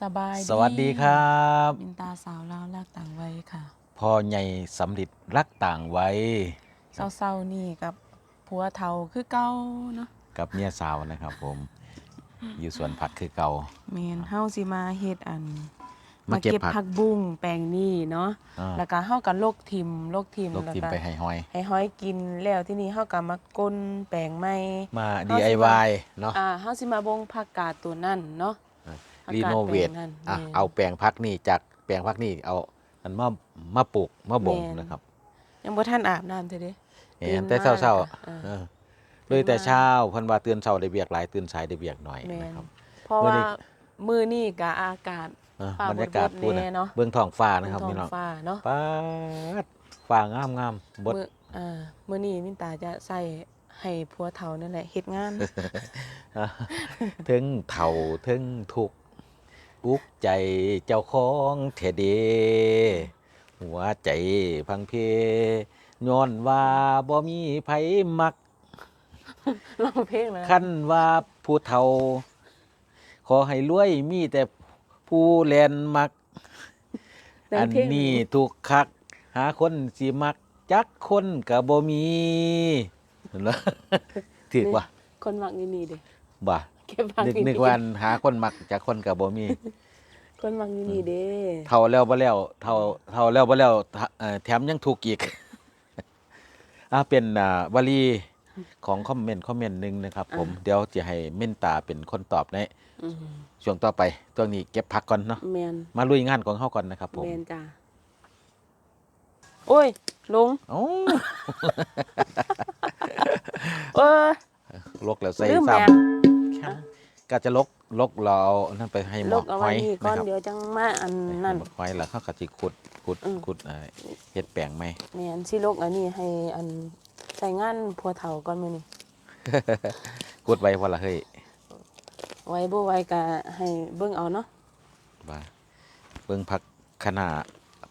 สบายสวัสดีครับมินตาสาวลาวลากต่างวัยค่ะพ่อใหญ่สำลิดรักต่างไว้เศร้าๆนี่กับผัวเทาคือเก่าเนาะกับเมียสาวนะครับ ผม อยู่สวนผักคือเก่าแมนเฮาสิมาเฮ็ดอัน มาเก็บผักผักบุ้งแปลงนี่เนาะอ่าแล้วก็เฮากับโลกทิมโลกทิมลกทิมแล้วก็ไปให้ห้อยให้ห้อยกินแล้วที่นี่เฮาก็มาก้นแปลงใหม่มาเอาสิ DIY เนาะอ่าเฮาสิมาบงผักกาดตัวนั่นเนาะผัก รีกาดโนเวทแปลงนั่นอะแม่นเอาแปลงพักนี่จากแปลงพักนี่เอาอันมามาปลูกมาบ่งแม่นนะครับ ยังบ่ทันอาบน้ำเด้อเด้เห็นตื่นแต่มาเช้าค่ะๆอ่าเออเลยแต่เช้าเพิ่นว่าตื่นเช้าได้เบียกหลายตื่นสายได้เบียกหน่อยแม่นนะครับเพราะมื้อว่านี้มื้อนี้ก็อากาศอะฟ้าบรรยากาศบดๆพูดแน่เนาะเบื้องท้องฟ้านะครับท้องพี่น้องฟ้าเนาะป๊าดฟ้างามงามๆบดมื้ออ่ามื้อนี้มินตาจะใส่ให้ผัวเฒ่านั่นแหละเฮ็ดงานถึงเท่าถึงทุก ข์อุกใจเจ้าของเทเด หัวใจพังเพย้อนว่าบ่มีไผมักร้องเพลงนะคันว่าผู้เฒ่า ขอให้รวยมีแต่ผู้แลนมักแต่อันเพลงนี้ทุกคัก หาคนสิมัก จักคนก็บ่มีเห็นบ่ถือว่าคนมักนี่นี่เด้บ่ เก็บผักนึกนี่นึกว่าหาคนมักจักคนก็บ่มี คนมักนี่นี่เด้เท่าแล้วบ่แล้วเท่าเท่าแล้วบ่แล้วทะเอ่อแถมยังถูกอีกอ่าเป็นอ่าวลีของคอมเมนต์คอมเมนต์หนึ่งนะครับ ผมเดี๋ยวจะให้เม่นตาเป็นคนตอบในอืมช่วงต่อไปตัวนี้เก็บพักก่อนเนาะแม่นมาลุยงานของเฮาก่อนนะครับ ผมแม่นจ้าโอ้ยลุงโอ้เอ้ยลกแล้วใส่ลืมซ้แม่ำ แค่ก็จะลกลกเราเอานั่นไปให้หมลอกเอาหไว้อยนี่ก่อนะนครับเดี๋ยวจังมาอันนั่น ให้หมอกหอยแล้วเขาก็สิขุดขุดอืม ขุดเอ่อเฮ็ดแปลงไหม แม่นสิลกอันนี้ให้อันใส่งานผัวเฒ่าก่อนมื้อนี้ ขุดไว้พอละเฮ้ยไว้บ่ไว้ก็ให้เบิ่งเอาเนาะว่าเบิ่งผักคะน้า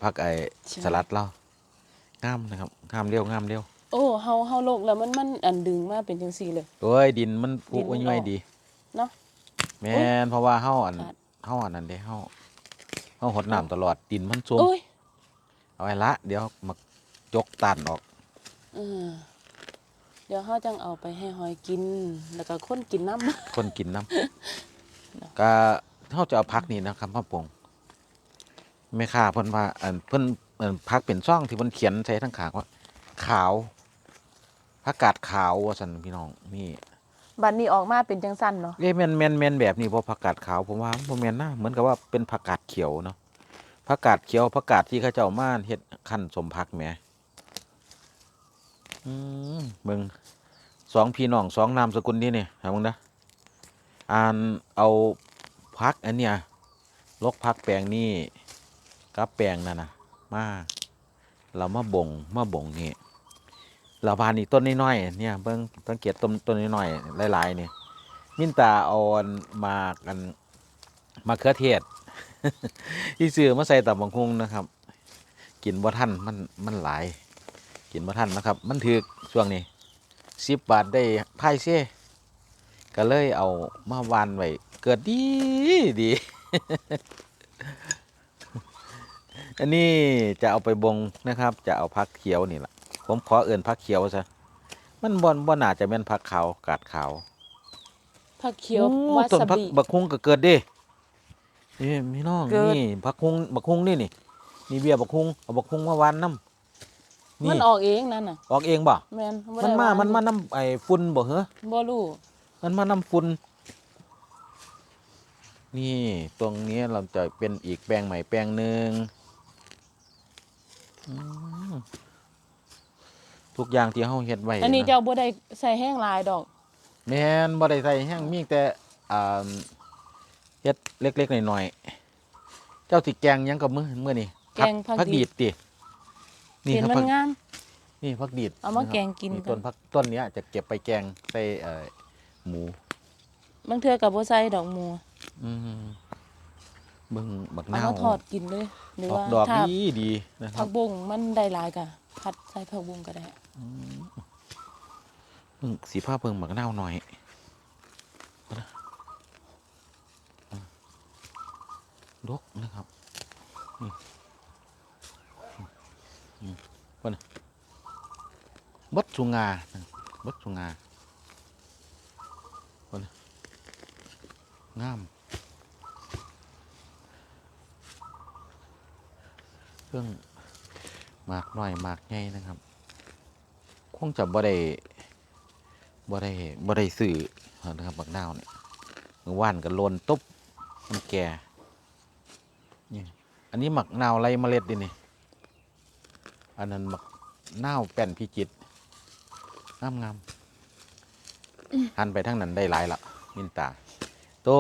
ผักไอ้ใช่ สลัดเรางามนะครับงามเร็วงามเร็วโอ้เฮาเฮาลกแล้วมันมันอันดึงมาเป็นจังซี่เลย โอ้ยดินมันผุดินมันย่อยออกดี เนาะ แม่นเพราะว่าเฮาอันขาด เฮาอันนั้นเด้เฮาเฮาหดน้ำตลอดดินมันซุ่มโอ้ยเอาไว้ละ เดี๋ยวมายกตันออก เออเดี๋ยวเฮาจังเอาไปให้หอยกิน แล้วก็คนกินน้ำ คนกินน้ำก็เฮาจะเอาผักนี่นะครับมาปรุงแม่ค้าเพิ่นว่าอันเพิ่นเอิ่นผักเป็นซ่องที่เพิ่นเขียนใส่ทั้งขางว่า ขาวผักกาดขาวว่าซั่นพี่น้องนี่ บัดนี้ออกมาเป็นจังซั่นเนาะเอ้แมนแมนแมนแบบนี้บ่ผักกาดขาวผมว่าบ่แม่นนะเหมือนกับว่าเป็นผักกาดเขียวเนาะผักกาดเขียวผักกาดที่เขาเจ้ามาเฮ็ดคั่นสมผักแหมอืมเบิ่งสองพี่น้องสองนามสกุลนี่นี่หามึงนะอ่านเอาพักอันเนี้ยลกพักแปลงนี่กับแปลงนั่นนะมาเรามาบ่งมาบ่งนี่ เราพานอีกต้นน้อยๆเนี่ยเบิ่งสังเกตต้นต้นน้อยๆหลายๆนี่มินตาเอาอันมากันมาเขือเทศที่ซื้อมาใส่ตับบังคุงนะครับ กินบ่ทันมันมันหลาย กินบ่ทันนะครับ มันถือช่วงนี้สิบบาทได้พายเซ่ก็เลยเอามาวานไว้เกิดดีดีอันนี้จะเอาไปบงนะครับ จะเอาพักเขียวนี่แหละ ผมขอเอื่นพักเขียวซะมันบอนบ่น่าจะเป็นพักขาวกาดขาวผักเขียวโอ้วาต้นซาพักบิบักฮุงก็เกิดเดินี่พี่น้องเกิดนี่บักฮุงบักฮุงนี่นี่นี่เบี้ยบักฮุงเอาบักฮุงมาวานน้ำนี่มันออกเองนั่นน่ะ ออกเองบ่แม่นบ่มันได้มาว่มันมาน้ำไอ้ฝุ่นบ่เหรอบ่รู้มันมาน้ำฝุ่นนี่ตรงนี้เราจะเป็นอีกแปลงใหม่แปลงหนึ่งอืม ทุกอย่างที่เฮาเฮ็ดไว้อันนี้นะเจ้าบ่ได้ใส่แห้งหลายดอก แม่นบ่ได้ใส่แห้งมีแต่อ่าเฮ็ดเล็กๆหน่อยๆเจ้าสิแกงหยังกับมื้อมื้อนี้แกงผักผักดีดีดดตินี่เห็นครับมัผันกงาม นี่ผักดีดเอามาะครับแกงกินนี่กัน ต้นผักต้นเนี้ยจะเก็บไปแกงใส่เอ่อหมู บางเทื่อก็บ่ใส่ดอกหมูอืมเบิ่งบักเอานาวมาทอดกินเลยหรือออว่ากดอกถ้าดีดีนะคผัรับ กบุ้งมันได้หลายก็ ผัดใส่ผักบุ้งก็ได้เบิ่งสีผ้าเบิ่งบักเน่าหน่อยดกนะครับนี่อืมคนน่ะบดสุงาบดสุงาคนน่ะงามเครื่อง มากน้อยหมากใหญ่นะครับ คงจะบ่ได้บ่ได้บ่ได้ซื้อนะครับบักนาวเนี่ยมื่อวานก็โลนตุ๊บมันแก่นี่อันนี้หมักนาวไรเมล็ดดินี่ อันนั้นหมักนาวแป้นพิจิตงามงามหันไปทางนั้นได้หลายละมินตาตัว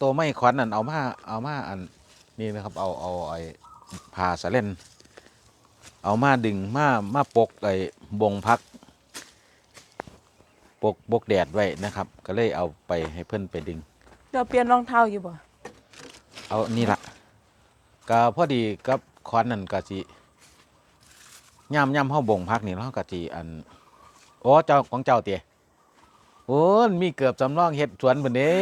ตัวไม่ขวัญนั่นเอามาเอามาอันนี่นะครับ เอาเอาไอ้ผ่าสะเล่น เอามาดึงมามาปกไอ้บงพักปกบกแดดไว้นะครับ ก็เลยเอาไปให้เพื่อนไปดึงเดี๋ยวเปลี่ยนรองเท้าอยู่บ่ เอานี่ละก็พอดีกับคอนนั่นก็สิย่ำย่ำเฮาบ่งพักนี่เนาะก็สิอันโอ้เจ้าของเจ้าเตียโอ้ยมีเกือบสำรองเฮ็ดสวนเบิ่นเด้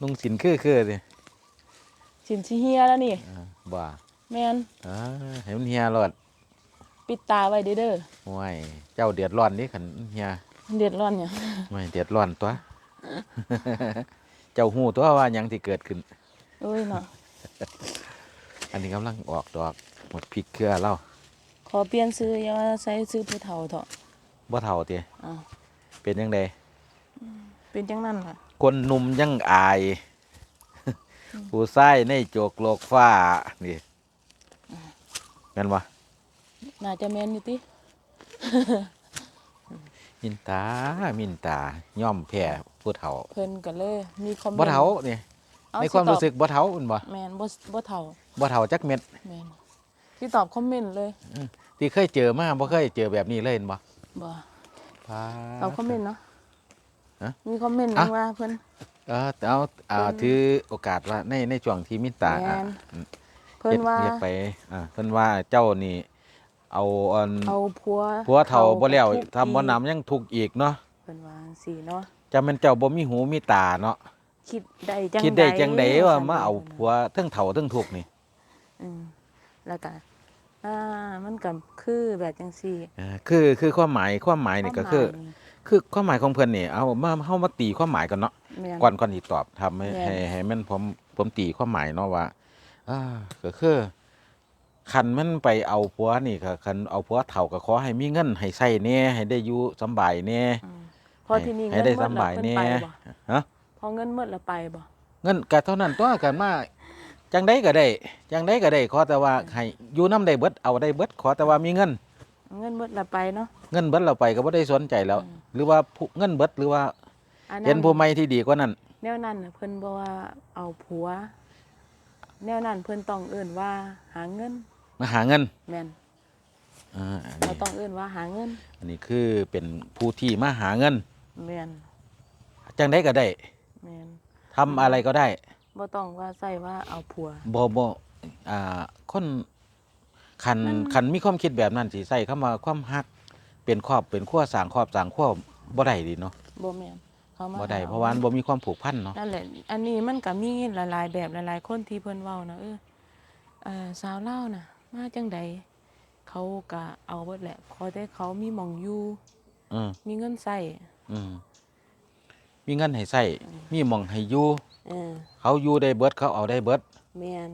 นุ่งสินคือคือเด้สินสิเฮียแล้วนี่อ่าบ่ แม่นอ่าให้มันเฮียรอดปิดตาไว้เด้อเด้อโอ้ยเจ้าเดือดร้อนนี่คันเฮียเดือดร้อนหยังไม่เดือดร้อนตัว เจ้าหูตัวว่าหยังที่เกิดขึ้น โอ้ยเนาะอันนี้กำลังออกดอกหมดพริกเครือเล่าขอเปลี่ยนซื้ออย่าว่าใส่ซื้อผู้เฒ่าเถอะบ่เท่าเตียอ้าวเป็นยังไงเป็นจังนั้นล่ะ คนหนุ่มยังอาย ผู้ชายในโจกโลกฟ้านี่ แม่นบ่น่าจะแม่นอยู่ติมินตา มินตา ย่อมแพ้ผู้เฒ่า เพิ่นก็เลย มีคอมเมนต์บ่เฒ่านี่เอาในสิความตอบรู้สึกบ่เฒ่าแม่นบ่แม่นบ่บ่เฒ่าบ่เฒ่าจักเม็ดแม่นที่ตอบคอมเมนต์เลยที่เคยเจอมาบ่เคยเจอแบบนี้เลยเห็นบ่บ่พาตอบคอมเมนต์เนาะฮะมีคอมเมนต์อะว่าเพิ่นเออเอาอ่าเพิ่นถือโอกาสว่าในในช่วงที่มินตาแม่อะน เพิ่นว่า เรียกไปอ่าเพิ่นว่าเจ้านี่ เอาอันเอาผัวผัวเฒ่าบ่แล้วทุกข์ทำบ่นำยังทุกข์อีกเนาะเพิ่นว่าจังซี่เนาะจะแม่นเจ้าบ่มีหูมีตาเนาะคิดได้จังคิดได้จังไดว่าซั่นมาเอาพิ่นผัวเทั้งเฒ่าเทั้งทุกข์นี่อืมแล้วก็อ่ามันก็คือแบบจังซี่เออคือคือความหมายความหมายนี่ก็คือวามหมายคือความหมายของเพิ่นนี่เอามาเฮามาตีความหมายกันเนาะแม่นก่อนก่อนสิตอบทำให้แม่นให้ให้มันผมผมตีความหมายเนาะว่า อ่าก็คือคันมันไปเอาผัวนี่ก็คันเอาผัวเฒ่าก็ขอให้มีเงินให้ใช้แหน่ให้ได้อยู่สำบายแหน่อืมพอที่นี่ให้เงินได้หมดสำบายแล้วแหน่เพิ่นไปบ่ฮะพอเงินหมดแล้วไปบ่เงินก็เท่านั้นตัวกันมาจังไดก็ได้จังไดก็ได้ขอแต่ว่าให้อยู่นํได้เบิดเอาได้เบิดขอแต่ว่ามีเงิน เงินหมดแล้วไปเนาะ เงินเบิดเราไปก็บ่ได้สนใจแล้ว อืม หรือว่าผู้เงินเบิดหรือว่าอันเห็นั้นนผู้ใหม่ที่ดีกว่านั้น แนวนั้นน่ะเพิ่นบ่ว่าเอาผัว แนวนั้นเพิ่นต้องเอิ้นว่าหาเงินมาหาเงินแม่นอ่าอันบ่นี้ต้องเอิ้นว่าหาเงินอันนี้คือเป็นผู้ที่มาหาเงินแม่นจังไดก็ได้แม่นทำอะไรก็ได้บ่ต้องว่าใส่ว่าเอาผัว บ่บ่อ่าคนคันมัน คันมีความคิดแบบนั้นสิใส่คำว่าความฮัก เป็นครอบเป็นครัวสร้างครอบสร้างครัวบ่ได้ดิเนาะบ่แม่น เขามาบ่ได้หเพราะว่ามันบ่มีความผูกพันเนาะ นั่นแหละ อันนี้มันก็มีหลายๆแบบหลายๆคนที่เพิ่นเว้านะเออเอ่อสาวลาวน่ะ มาจังใดเขาก็เอาเบิดแหละขอแต่เขามีหม่องอยู่อืมมีเงินใช้อืมมีเงินให้ใช้มีหม่องให้อยู่เออ เขาอยู่ได้เบิดเขาเอาได้เบิด แม่น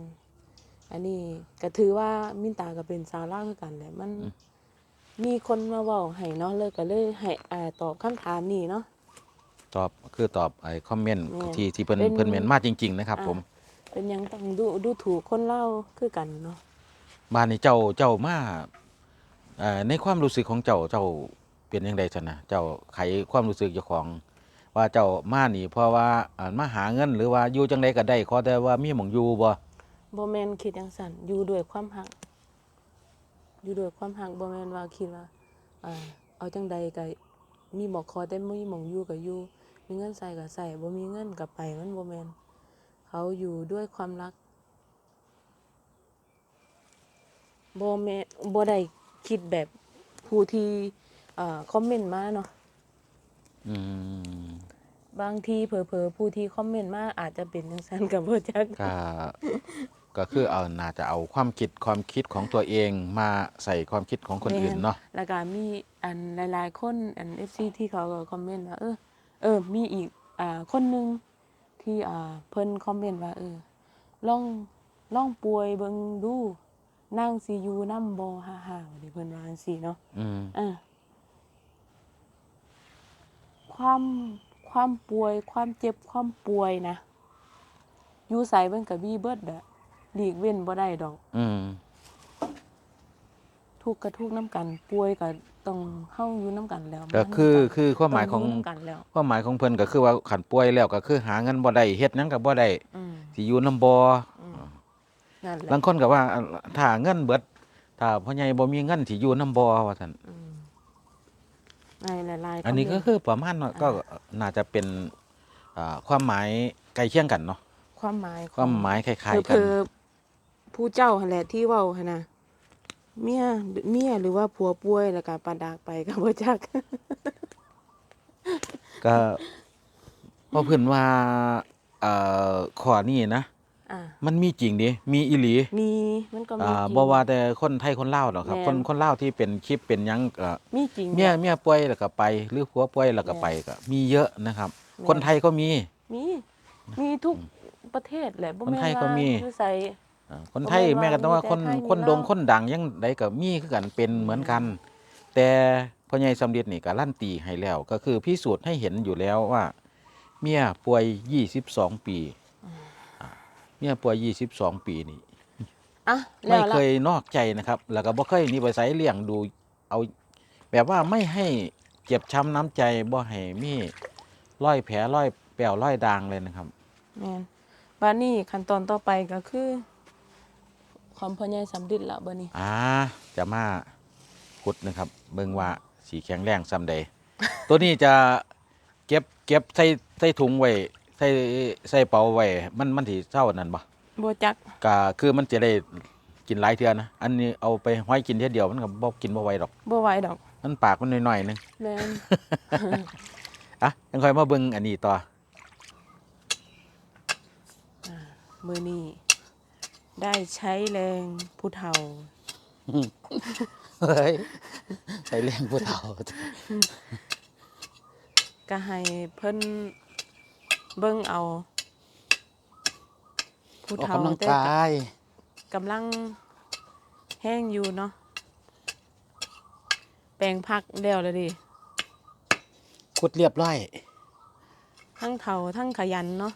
อันนี้ก็ถือว่ามินตาก็เป็นสาวลาวคือกันแหละมัน มีคนมาเว้าให้เนาะเลยก็เลยให้อ่าตอบคำถามนี้เนาะ ตอบคือตอบไอ้คอมเมนต์แม่นที่ที่เพิ่นเป็น เพิ่นเมนมาจริง ๆ นะครับ อ่าผมเป็นหยังต้องดูดูถูกคนเล่าวคือกันเนาะบ้านนี้เจ้าเจ้ามาเอ่อในความรู้สึกของเจ้าเจ้าเป็นยังไงซั่นนะเจ้าไขความรู้สึกเจ้าของ ว่าเจ้ามานี่ เพราะว่าอ่ามาหาเงิน หรือว่าอยู่จังไดก็ได้ขอแต่ว่ามีหม่องอยู่บ่บ่แม่นคิดจังซั่นอยู่ด้วยความหัก อยู่ด้วยความหักบ่แม่นว่าคิดว่าอ่าเอาจังใดก็มีหมอกคอแต่มีหมองอยู่ก็อยู่ มีเงินใส่ก็ใส่บ่มีเงินก็ไปมันบ่แม่นเขาอยู่ด้วยความรักบ่แม่บ่ได้คิดแบบผู้ที่อ่าคอมเมนต์มาเนาะอืมบางทีเผลอๆผู้ที่คอมเมนต์มาอาจจะเป็นจังซั่นก็บ่จักก็ก็คือเอาน่าจะเอาความคิดความคิดของตัวเองมาใส่ความคิดของคนอื่นเนาะแล้วก็มีอันหลายๆคนอัน FC ที่เขาก็คอมเมนต์ว่าเออ เออ มีอีกอ่าคนหนึงที่อ่าเพิ่นคอมเมนต์ว่า เออลองลองป่วยเบิ่งดูนั่งสิอยู่นำบ่ห่าๆนี่เพิ่นว่าจังซี่เนาะอืมอ่าความความป่วย ความเจ็บความป่วยนะอยู่ไสเบิ่นก็มีเบิดอะหลีกเว้นบ่ได้ดอก อืม ทุกข์ก็ทุกข์น้ำกันป่วยก็ต้องเฮาอยู่น้ำกันแล้วก็คือคือความหมายของต้ยู่นำกันแล้ว ความหมายของเพิ่นก็คือว่าขันป่วยแล้วก็คือหาเงินบ่ได้เฮ็ดหยังก็บ่ได้อืมสิอยู่นำบ่นั่นแหละบางคนก็ว่าถ้าเงินเบิด ถ้าพ่อใหญ่บ่มีเงินสิอยู่นำบ่ว่าซั่นอืมในหลายๆอันนี้ก็คมเมคือประมาณว่าก็น่าจะเป็นอ่าความหมายใกล้เคียงกันเนาะความหมายขคองวามหมายคล้ายๆกันเพื่อๆผู้เจ้าหั่นแหละที่เว้าหั่นน่ะ เมียเมียหรือว่าผัวป่วยแล้วก็ปานดากไปก็บ่จัก ก็เพราะเพิ่นว่าเอ่อข้อนี้นะ อ่า มันมีจริงดิมีอีหลีมีมันก็มีอ่าจริงบ่ว่าแต่คนไทยคนลาวหรอกครับแม่นคนคนลาวที่เป็นคลิปเป็นหยังก็มีจริงเมียเมียป่วยแล้วก็ไป หรือผัวป่วยแล้วก็ไปก็มีเยอะนะครับแม่นคนไทยก็มี มี มีทุกประเทศแหละบ่คนแม่นไทยก็ว่ามี อยู่ไสอ่า คนไทยบ่แม่แม้นกระทั่งว่าว่าคนมีแต่ไทยมีคนดงลาวคนดังยังใดก็มีคือกันเป็นเหมือนกัน แต่พ่อใหญ่สำเร็จนี่ก็ลั่นตีให้แล้ว ก็คือพิสูจน์ให้เห็นอยู่แล้วว่า เมียป่วย 22 ปีอ่าเมียป่วย 22 ปีนี่อะแล้ไม่วเคล่ะยนอกใจนะครับ แล้วก็บ่เคยหนี่ไปไสเลี้ยงดูเอา แบบว่าไม่ให้เจ็บช้ำน้ำใจบ่ให้มีร้อยแผลร้อยแปวร้อยดางเลยนะครับแม่นบัดนี้ขั้นตอนต่อไปก็คือ ของพ่อใหญ่สำริดละบัดนี้ อ่าจะมาขุดนะครับเบิ่งว่าสีแข็งแรงซ้ำใด ตัวนี้จะเก็บเก็บใส่ใส่ถุงไว้ใส่ใส่เป๋าไว้มันมันสิเท่านั่นบ่บ่จักก็คือมันจะได้กินหลายเทื่อนะ อันนี้เอาไปห้อยกินเทื่อเดียวมันก็บ่กินบ่ไหวดอก บ่ไหวดอกมันปากมันหน่อยๆนึง แม่น อะยังค่อยมาเบิ่งอันนี้ต่อ มื้อนี้ ได้ใช้แรงผู้เฒ่า เฮ้ยใส่เลี้ยงผู้เฒ่า ก็ให้เพิ่นเบิ่งเอา ผู้ออกเฒ่ากำลังแต่กาย กำลังแห้งอยู่เนาะแปลงพักแล้วเลยดิ ขุดเรียบร้อย ทั้งเฒ่าทั้งขยันเนาะ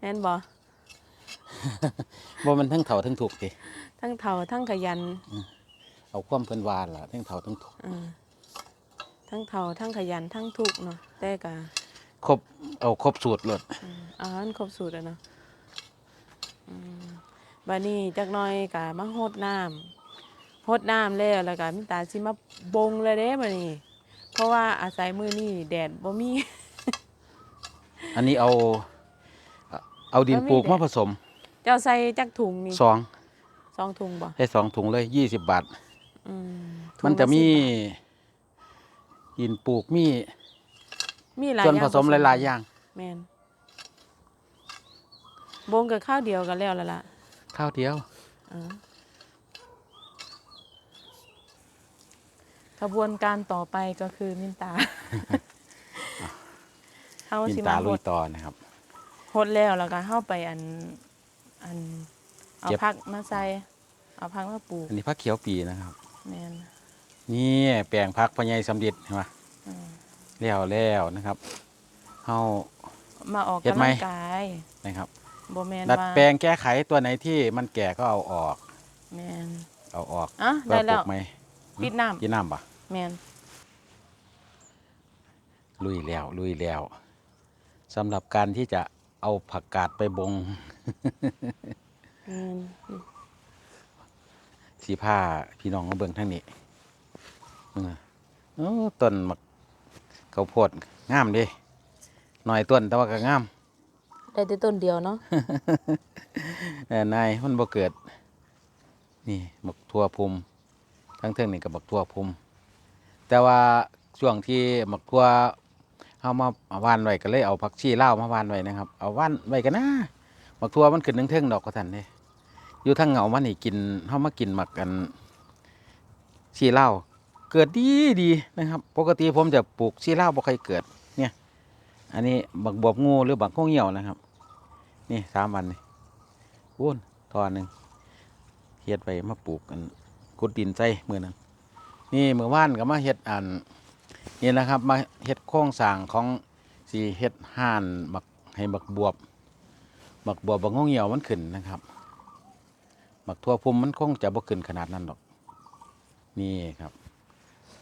แน่นบ่ บ่มันทั้งเฒ่าทั้งถูกติทั้งเฒ่าทั้งขยันเอาความเพิ่นวาล่ะทั้งเฒ่าทั้งถูกเออทั้งเฒ่าทั้งขยันทั้งทุกข์เนาะแต่ก็ครบเอาครบสูตรเลยอาหารครบสูตรอะเนาะอืมบัดนี้จักหน่อยก็มาโฮดน้ำโฮดน้ำแล้วแล้วก็มิตาสิมาบงเลยเด้บัดนี้ เพราะว่าอาศัยมื้อนี้แดดบ่มี อันนี้เอา เอาดินแล้วมีปลูกแดดมาผสมเจ้าใส่จักถุงนี่สองสองถุงบ่ให้สองถุงเลยยี่สิบบาทอืมถุงมันจะลมี10บาทดินปลูกมีมีหลายส่วนอย่าผงสมหลายๆอย่างแม่นบงกับข้าวเดียวกันแล้วล่ะล่ะข้าวเดียวอ่าขบวนการต่อไปก็คือมินตาเฮามินสิตามาลุหยดต่อนะครับ หดแล้วแล้วก็เฮาไปอัน อันเอาเก็บ ผักมาใส่เอาผักมาปลูกอันนี้พักเขียวปีนะครับ แม่นนี่แปลงพักพญายสำริดเห็นไหมอืมแล้วแล้วนะครับเฮา มาออกเฮ็ดกำไหม ลังกายนะครับ บ่แม่นดัดว่าแปลงแก้ไขตัวไหนที่มันแก่ก็เอาออก แม่นเอาออกอะเพื่ได้อปลูแล้วกไหมปิดน้ำกินน้ำปะแม่นลุยแล้วลุยแล้วสำหรับการที่จะเอาผักกาดไปบงแม่น สีผ้าพี่น้องมาเบิ่งทั้งนี้เออโอ้ต้นมักข้าวโพดงามเดิหน่อยต้นแต่ว่าก็งามได้แต่ต้นเดียวเนาะเออนายมันบ่เกิด นี่บักทั่วภูมิทั้งเทิงนี่กับบักทั่วภูมิแต่ว่าช่วงที่บักทั่วเอามาเอาว่านไว้ก็เลยเอาผักชีเล่าวมาว่านไว้นะครับ เอาว่านไว้กันนะ บักทั่วมันขึ้นเทิงๆดอกก็ทันเด้อยู่ทางเหงามันนี่กินเฮามากินหมักกันชีเล่าเกิดดีดีนะครับ ปกติผมจะปลูกชีเล่าบ่ค่อยเกิด เนี่ย อันนี้บักบวบงูหรือบักข้งเหี่ยวนะครับ นี่สามวันนี่วุ้นตอนหนึ่งเฮ็ดไปมาปลูกกันกุดดินใส่มือนั้นนี่เมื่อวานก็มาเฮ็ดอันนี่นะครับ มาเฮ็ดโครงสร้างของสีเฮ็ดห่านบักให้บักบวบ บักบัวบบักงงเหี่ยวมันขึ้นนะครับบักทั่วพุ่มมันคงจะบ่ขึ้นขนาดนั้นหรอกนี่ครับ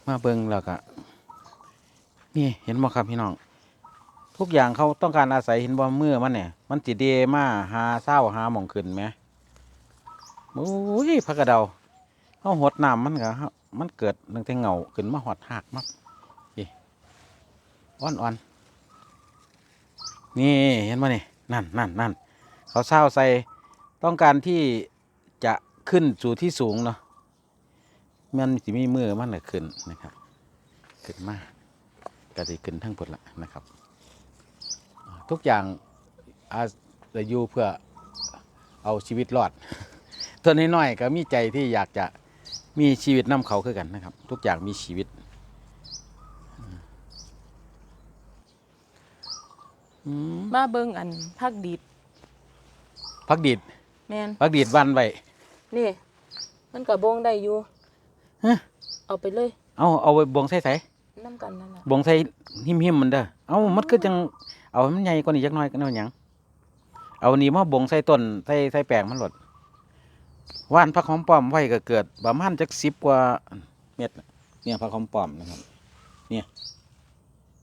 มาเบิ่งแล้วก็นี่เห็นบ่ครับพี่น้อง ทุกอย่างเขาต้องการอาศัยเห็นบ่เมื่อมันเนี่ยมันสิเดมาหาเศร้าหาหมองขึ้นไหมโอ้ยพักกระเดาเขาหดน้ำมันก็เฮามันเกิดตั้งแต่เงาขึ้นมาหอดหักมักอ่อนอ่อนๆนี่เห็นไหมนี่นั่นนั่นนั่น เขาเศร้าใส่ต้องการที่จะขึ้นสู่ที่สูงเนาะมันสิมีมือมันน่ะขึ้นนะครับ ขึ้นมากก็จะขึ้นทั้งหมดละนะครับ ทุกอย่างอาจะอยู่เพื่อเอาชีวิตรอด ตัวน้อยๆก็มีใจที่อยากจะมีชีวิตน้ำเขาคือกันนะครับ ทุกอย่างมีชีวิตมาเบิ่งอันผักดิบ พักดีดแม่นพักดีดวันไว้นี่มันก็บ่งได้อยู่ฮะเอาไปเลย เอาเอาไว้บวงใส่ใส่น้ำกันนั่นล่ะบวงใส่หิมหิมๆมันเด้อเอามันคือจังเอาให้มันใหญ่กว่านี้จักหน่อยก็เอาหยังเอานี่มาบวงใส่ต้นใส่ใส่แปลงมันหลดว่านผักหอมป้อมไว้ก็เกิดประมาณจักสิบกว่าเม็ดน่ะเนี่ยผักหอมป้อมนะครับ เนี่ย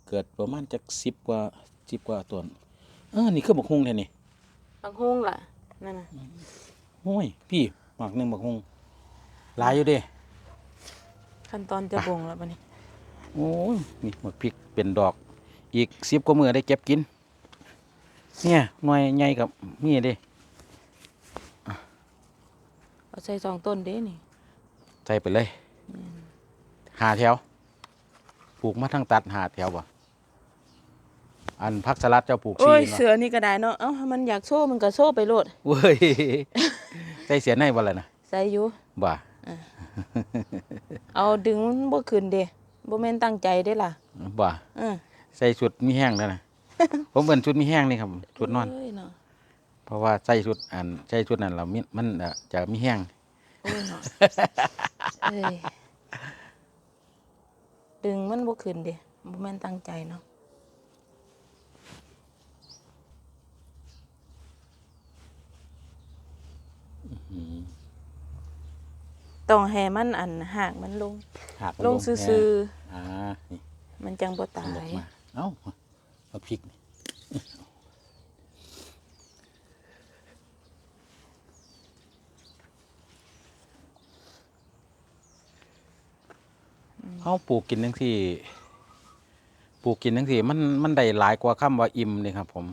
เกิดประมาณจักสิบกว่าสิบกว่าต้นเออนี่คือบักฮุงแท้นี่บางฮงล่ะ นั่นน่ะโอ้ย พี่หมากหนึ่งบักฮุงหลายอยู่เด้ขั้นตอนจะบ่งแล้วบัดนี้โอ้ยนี่หมกพริกเป็นดอก อีกสิบกว่ามือได้เก็บกิน เนี่ยหน่วยใหญ่กับมีเด้เอาใส่สองต้นเด้นี่ใส่ไปเลยหาแถวปลูกมาทั้งตัดหาแถวบ่ อันพักสลัดเจ้าปลูกชีโอ้ยเนาะเสือนี่ก็ได้เนาะเอ้ามันอยากโซ่มันก็โซ่ไปโลดเว้ยใส่เสียในบ่ล่ะนะใส่อยู่ บ่เอาดึงมันบ่ขึ้นเด้บ่แม่นตั้งใจเด้ล่ะบ่เออใส่ชุดมีแห้งแล้วนะ ผมเบิ่นชุดมีแห้งนี่ครับชุดนอนเอ้ยเนาะเพราะว่าใส่ชุดอันใส่ชุดนั้นเรามีมันเอ่อจะมีแห้งโอ้ยเนาะเอ้ยดึงมันบ่ขึ้นเด้บ่แม่นตั้งใจเนาะ ต้องให้มันอันหากมันลง หากมันลงแหน่ซื่ออ่านี่ๆมันจังบ่ตาลยงมาเอ้าเอาพริกนี่เขาปลูกกินทั้งที่ปลูกกินทั้งที่มันมันได้หลายกว่าคำว่าอิ่มนี่ครับ ผม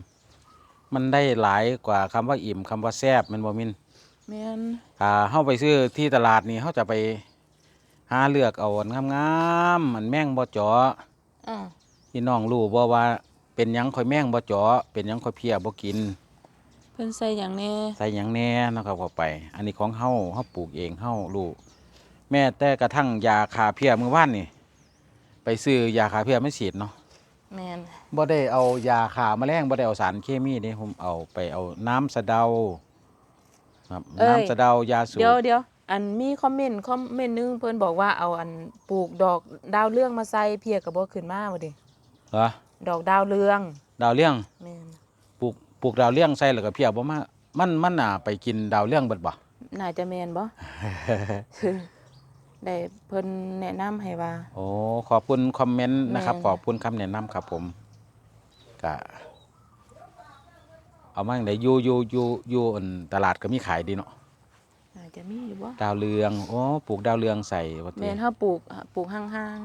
มันได้หลายกว่าคำว่าอิ่มคำว่าแซ่บแมันบ่มิน แม่นถ้าเฮาไปซื้อที่ตลาดนี่เขาจะไปหาเลือกเอาอันงามๆมันแม่งบ่เจาะอ่าพี่น้องรู้บ่ว่าเป็นหยังข่อยแม่งบ่เจาะเป็นหยังข่อยเพียบ่กิน เพิ่นใส่หยังแน่ใส่หยังแหน่เนาะครับเข้าไป อันนี้ของเฮาเฮาปลูกเองเฮารู้แม้แต่กระทั่งยาคาเพียมื้อวานนี่ ไปซื้อยาคาเพียไม่ฉีดเนาะแม่นบ่ได้เอายาฆ่าแมลงบ่ได้เอาสารเคมีเด้ผมเอาไปเอาน้ำสะเดา ครับน้ำสะเดายาสูบ เดี๋ยวเดี๋ยวอันมีคอมเมนต์คอมเมนต์หนึงเพิ่นบอกว่าเอาอันปลูกดอกดาวเรืองมาใส่เพียก็บ่ขึ้นมาบ่ดิเหรอ ดอกดาวเรืองดาวเลี้ยงแม่นปลูกปลูกดาวเลี้ยงใส่แล้วก็เพียบ่มามันมันน่ะไปกินดาวเลี้ยงเบิดบ่ น่าจะแม่นบ่ ได้เพิ่นแนะนำให้ว่า โอ้ขอบคุณคอมเมนต์นะครับ แม่น ขอบคุณคำแนะนำครับผมก็ เอามาจั่งได้อยู่อยู่อยู่อยู่อันตลาดก็มีขายดีเนาะน่าจะมีอยู่บ่ดาวเรืองโอ้ปลูกดาวเรืองใส่ว่าติแม่นเฮาปลูกปลูกห่าง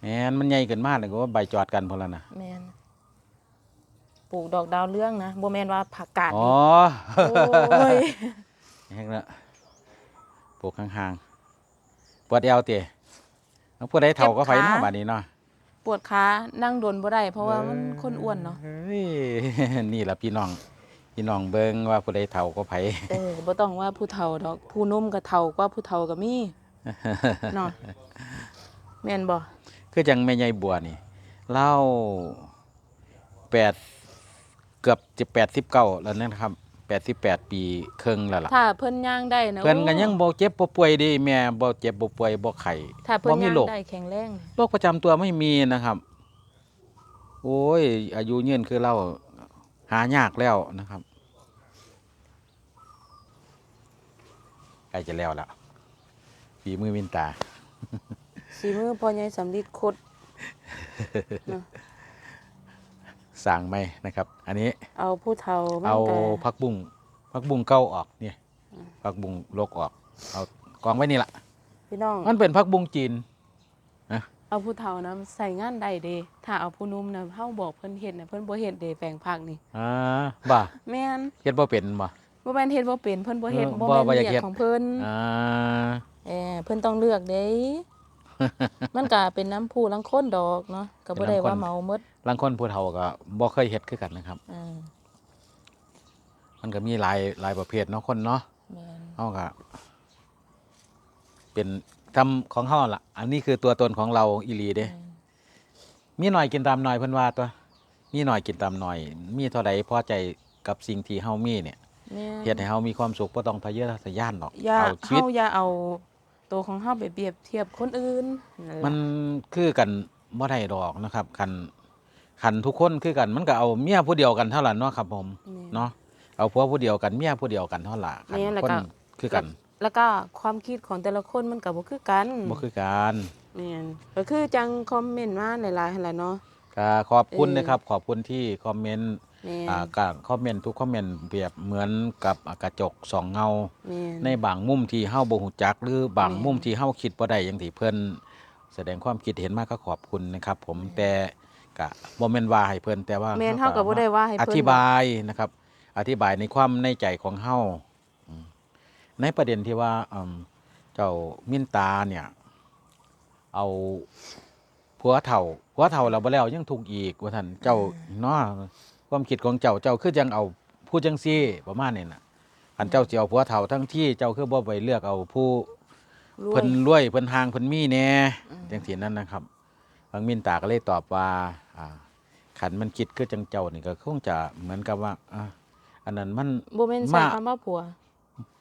แม่นมันใหญ่เกินมากเลยก็ว่าใบจอดกันพอแล้วนะๆแม่นปลูกดอกดาวเรืองนะบ่แม่นว่าผักกาดอ๋อ นี่โอ้ยแห้งละปลูกห่างๆปวดเอวเตะแล้วปวดได้เท่าก็ไฟเนาะเจ็บขาบาดนี้เนาะป วดขานั่งโดนบ่ได้เพราะว่ามันคนอ้วนเนาะเฮ้ยนี่ล่ะพี่น้อง พี่น้องเบิ่งว่าผู้ใดเฒ่าก็ไผเออบ่ต้องว่าผู้เฒ่าดอก ผู้หนุ่มก็เฒ่ากว่าผู้เฒ่าก็มีเนาะแม่นบ่คือจังแม่ใหญ่บัวนี่เล่าแปดเกือบจะแปดสิบเก้าแล้วนะครับ แปดสิบแปดปีครึ่งแล้วล่ะถ้าเพิ่นย่างได้นะเพิ่นก็โอ้ยังบ่เจ็บบ่ป่วยเดีแม่บ่เจ็บบ่ป่วยบ่ไข้ถ้าเพิ่นบ่มีย่างโรคได้แข็งแรงนี่โรคประจำตัวไม่มีนะครับ โอ้ย อายุยืนคือเราหายากแล้วนะครับใกล้จะแล้วล่ะฝีมือวินตาสีมือพ่อใหญ่สำลิดคด เนาะสั่งไหมนะครับ อันนี้เอาผู้เฒ่ามันเอาก็ผักบุ้งผักบุ้งเก้าออกเนี่ยผักบุ้งลกออก เอากองไว้นี่ละพี่น้องมันเป็นผักบุ้งจีนเอาผู้เฒ่านะใส่งานได้เด้ถ้าเอาผู้หนุ่มนะเฮาบอกเพิ่นเฮ็ดน่ะเพิ่นบ่เฮ็ดเด้แปลงผักนี่อ่าบ่าแม่นเฮ็ดบ่เป็นบ่บ่แม่นเฮ็ดบ่เป็นเพิ่นบ่เฮ็ดเออบ่บ่แม่นบ่อยากเรียเฮ็กดของเพิ่นอ่าเออเพิ่นต้องเลือกเด้ มันก็เป็นน้ำผู้ลังคนดอกเนาะก็บ่ได้ว่าเมาหมดลางคนผู้เฒ่าก็บ่เคยเฮ็ดคือกันนะครับ อ่ามันก็มีหลายหลายประเภทเนาะคนเนาะแม่นเฮาก็เป็นทำของเฮาล่ะ อันนี้คือตัวตนของเราอีหลีเด้ มีหน่อยกินตามหน่อยเพิ่นว่าตัว มีหน่อยกินตามหน่อย มีเท่าใดพอใจกับสิ่งที่เฮามีเนี่ยแม่นเฮ็ดให้เฮามีความสุขบ่ต้องทะเยอทะยานหรอกอย่าเอาชีวิต เฮาอย่าเอา ตัวของเฮาไปเปรียบเทียบคนอื่นนั่นล่ะมันคือกันบ่ได้ดอกนะครับคันคันทุกคนคือกันมันก็เอาเมียผู้เดียวกันเท่านั้นเนาะครับผมแม่นเนาะเอาผัวผู้เดียวกันเมียผู้เดียวกันเท่านั้นล่ะคันแม่นแล้วคนก็คือกัน แล้วก็ความคิดของแต่ละคนมันก็บ่คือกันบ่คือกันแม่นก็คือจังคอมเมนต์มาหลายๆหั่นล่ะเนาะก็ขอบคุณเออนะครับขอบคุณที่คอมเมนต์ แม่น อ่าการคอมเมนต์ทุกคอมเมนต์เปรียบเหมือนกับอ่ากระจกสองเงา แม่น ในบางมุมที่เฮาบ่ฮู้จัก หรือบางแม่น มุมที่เฮาคิดบ่ได้อย่างที่เพิ่นแสดงความคิดเห็นมาก็ขอบคุณนะครับ ผมแต่ก็บ่แม่นว่าให้เพิ่นแต่ว่าแม่นเฮาก็บ่ได้ว่าให้อเพิ่นธิบายนะครับ อธิบายในความในใจของเฮาอืมในประเด็นที่ว่าอืมเจ้ามินตาเนี่ย เอาผัวเฒ่าผัวเฒ่าแล้วบ่แล้วยังถูกข์อีกว่าท่านเจ้าเนาะ ความคิดของเจ้าเจ้าคือจังเอาผู้จังซี่ประมาณนี้น่ะอันเจ้าสิเอาผัวเฒ่าทั้งที่เจ้าคือบ่ไปเลือกเอาผู้รวยเพิ่นรวยเพิ่นหางเพิ่นมีแหน่จังซี่นั่นนะครับบางมินตาก็เลยตอบว่าอ่าขันมันคิดคือจังเจ้านี่ก็คงจะเหมือนกับว่าอ่าอันนั้นมันบ่แม่นใช้มาคำว่าผัว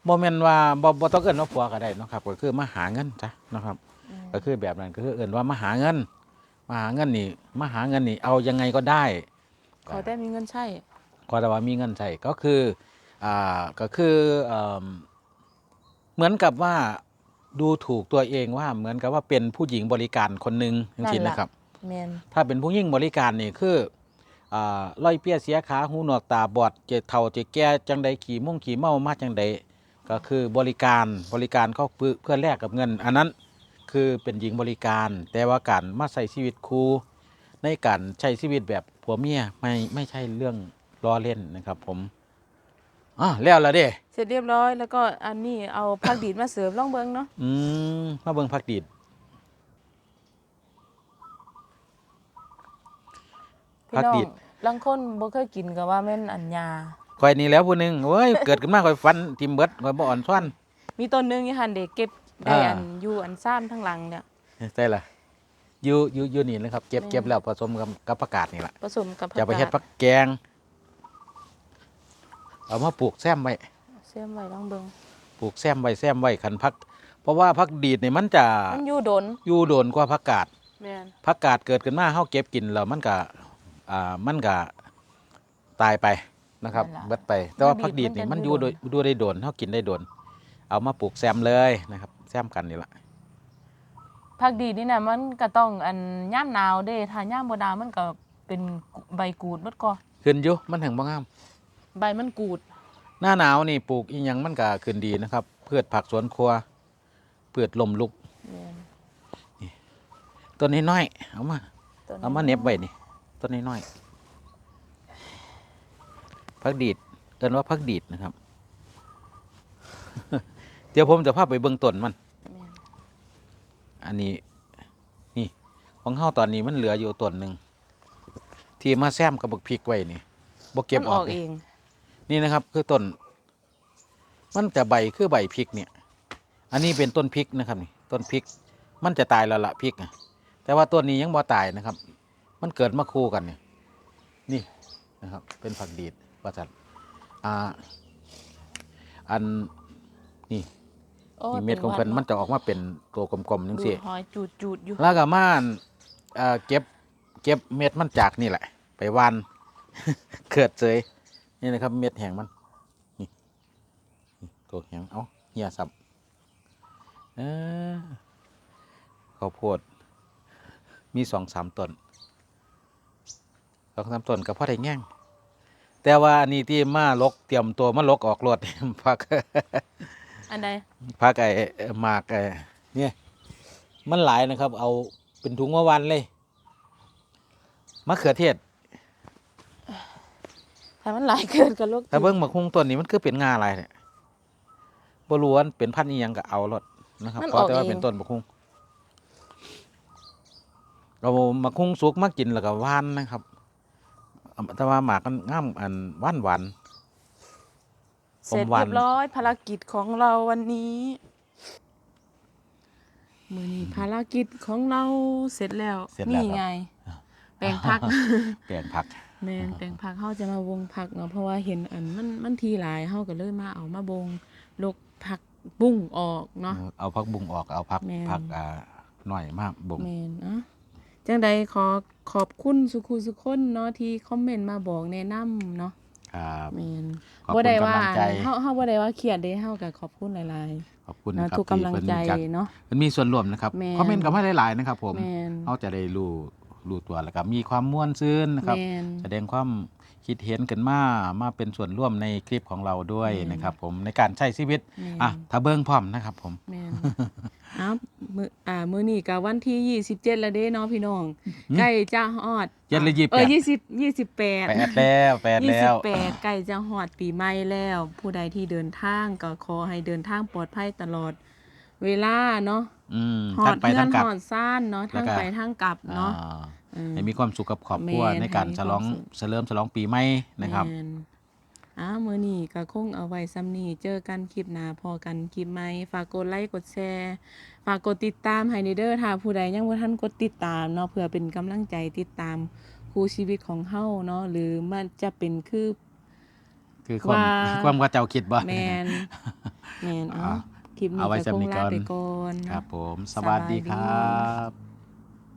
บ่แม่นว่าบ่บ่ต้องเอิ้นว่าผัวก็ได้เนาะครับ ก็คือมาหาเงินจ้ะนะครับ ก็คือแบบนั้นก็คือเอิ้นว่ามาหาเงินมาหาเงินนี่มาหาเงินนี่เอายังไงก็ได้ ขอแต่มีเงินใช้ขอแต่ว่ามีเงินใช้ก็คืออ่าก็คือเอิ่มเหมือนกับว่าดูถูกตัวเองว่าเหมือนกับว่าเป็นผู้หญิงบริการคนหนึ่งจริงๆนะครับแม่นถ้าเป็นผู้หญิงบริการนี่คืออ่าร้อยเปี้ยเสียขาหูหนวกตาบอดเจ็เท่าเจ็แก่จังใดขี่มุ่งขี่เมามาจังใดก็คือบริการบริการเขาเพื่อเพื่อแลกกับเงิน อันนั้นคือเป็นหญิงบริการ แต่ว่าการมาใช้ชีวิตครู ในการใช้ชีวิตแบบผัวเมียไม่ไม่ใช่เรื่องล้อเล่นนะครับผมอะแล้วละเด้ เสร็จเรียบร้อยแล้วก็อันนี้เอาผักดีดมาเสิร์ฟลองเบิ่งเนาะอืมมาเบิ่งพักดีดพี่ผักน้องดีดลางคนบ่เคยกินก็ว่าแม่นอันยาคอยนี่แล้วผู้หนึงเว้ย เกิดขึ้นมาคอยฟันทิมเบิดคอยบ่อ่อนซ้อน มีต้นหนึงอยู่หั่นเด็กเก็บได้อ่า อันอยู่อันซ่านทั้งหลังเนี่ย ใช่ละ อยู่อยู่อยู่นี่นะครับเก็บแม่นเก็บแล้วผสมกับกับผักกาดนี่แหละผสมกับผักจะไปเฮ็ดกาผักแกง เอามาปลูกแซมไว้เสียมไว้ลองเบิ่งปลูกแซมไว้แซมไว้คันพัก เพราะว่าพักดีดนี่มันจะมันอยู่ดนอยู่โดนกว่าผักกาดแม่นผักกาดเกิดขึ้นมาเฮาเก็บกินแล้วมันก็อ่ามันก็ตายไปนะครับเบิดไป แต่ว่าผักดีดนี่มันอยู่โดยอยู่ได้โดนเฮากินได้โดน เอามาปลูกแซมเลยนะครับ แซมกันนี่แหละ ผักดีดนี่น่ะมันก็ต้องอันย่ามหนาวเด้ถ้าย่ามบ่หนาวมันก็เป็นใบกูดหมดก่อขึ้นอยู่มันถึงบ่งาม ใบมันกูด หน้าหนาวนี่ปลูกอีหยังมันก็ขึ้นดีนะครับพืชผักสวนครัวพืชลมลุกแม่นต้นน้อยๆเอามาต้นเอามาเหน็บไว้นี่ต้นน้อยๆพักดีดเอินว่าพักดีดนะครับ เดี๋ยวผมจะพาไปเบิ่งต้นมันแม่น อันนี้นี่ขของเฮาตอนนี้มันเหลืออยู่ต้นหนึ่งที่มาแซมกับบักพริกไว้นี่บ่เก็บมันออออกกเลยเองนี่นะครับ คือต้น มันจะใบคือใบพริกเนี่ย อันนี้เป็นต้นพริกนะครับนี่ต้นพริก มันจะตายแล้วละพริกนะแต่ว่าต้นนี้ยังบ่ตายนะครับ มันเกิดมาคู่กันเนี่ยนี่นะครับ เป็นผักดีดว่าจัดอ่าอันนี่ โอ้นี่เม็ดของเพิ่นมันจะออกมาเป็นตัวกลมๆจังดูซี่หอยจูดจูดๆอยู่แล้วก็มาอั่นเอ่อเก็บเก็บเม็ดมันจากนี่แหละ ไปหวานเกิดเจยนี่นะครับ เม็ดแห้งมันนี่นี่ตัวแห้งเอาเหี่ยสับเออข้าวโพด มีสองสามต้นสองสามต้นก็พอได้แง่งแต่ว่าอันนี้ที่มาลกเตรียมตัวมาลกออกรถพัก อันใดพักไอ้หมากไอ้เนี่ย มันหลายนะครับ เอาเป็นถุงมาวันเลยมะเขือเทศถ้ามันหลายเกินก็โรคแต่เบิ้งมะคุงต้นนี้มันคือเป็นงาอะไรเนี่ยบรวนเป็นพันธุ์อีหยังก็เอารถนะครับเพราะแต่ว่าเป็นต้นมะคุงเรามะคุงสุกมากินแล้วก็หวานนะครับเอาแต่ว่าหมากมันง่ามอันหวานหวาน เสร็จผมวันเรียบร้อยภารกิจของเราวันนี้ มือนี้ภารกิจของเราเสร็จแล้ว เสร็จแล้วนี่ครับ ไง แปลงผักเปลี่ยนผัก แม่นแปลงผักเฮาจะมาวงผักเนาะเพราะว่าเห็นอันมันมันทีหลายเฮาก็เลยมาเอามาบงลกผักบุ้งออกเนาะ เอาผักบุ้งออกเอาผักแม่น ผักอ่าหน่อยมากบุ้งแม่นเนาะจังใดขอขอบคุณสุขุสุคนเนาะที่คอมเมนต์มาบอกแนะนำเนาะ ครับแม่นขอบบ่คุณได้ว่ากำลังใจ เฮาเฮาบ่ได้ว่าเครียดเด้เฮาก็ขอบคุณหลายขอบคุณๆเนาะครับทุกกำลังที่เพิ่นใจจัดเนาะ มันมีส่วนร่วมนะครับแม่น คอมเมนต์กับมาหลายๆนะครับผมแม่นเขาจะได้รู้รู้ตัวแล้วก็มีความม่วนซื่นนะครับ แม่นแสดงความคิดเห็นกันมามาเป็นส่วนร่วมในคลิปของเราด้วยแม่นนะครับ ผมในการใช้ชีวิตแม่นอะถ้าเบิ้งพร้อมนะครับผม แม่นเอ้า มื้ออ่ามื้อนี้ก็วันที่27แล้วเด้เนาะพี่น้องใกล้จะฮอดเจ็ดหรือยี่สิบเอแปอดยี่สิบยี่สิบแปดแปดแล้วแปดยี่แล้สิบว แปดใกล้จะฮอดปีใหม่แล้ว ผู้ใดที่เดินทางก็ขอให้เดินทางปลอดภัยตลอด เวลาเนาะอืมฮอทั้ดงไปเพื่อทั้นงกลับ ฮอดซ่านเนาะแล้วทั้งก็ ไปทั้งกลับเนาะอ่าอืม ให้มีความสุขกับครอบครัวแม่นในการให้มีฉลองความสุข เฉลิมฉลองปีใหม่นะครับ แม่นอ้าวมื้อนี้ก็คงเอาไว้ซ้ำนี้เจอกันคลิปหน้าพอกันคลิปใหม่ฝากกดไลค์กดแชร์ ฝากกดติดตามให้ในเด้อถ้าผู้ใดยังบ่ทันกดติดตามเนาะเพื่อเป็นกำลังใจติดตามคู่ชีวิตของเฮาเนาะหรือมันจะเป็นคือคือความว่าความว่าเจ้าคิดบ่แมนแมนเอาอะคลิปนี้เอาไว้ก็คงสำนึกก่ลาอนไปก่อนครับเนาะผม สวัสดีครับ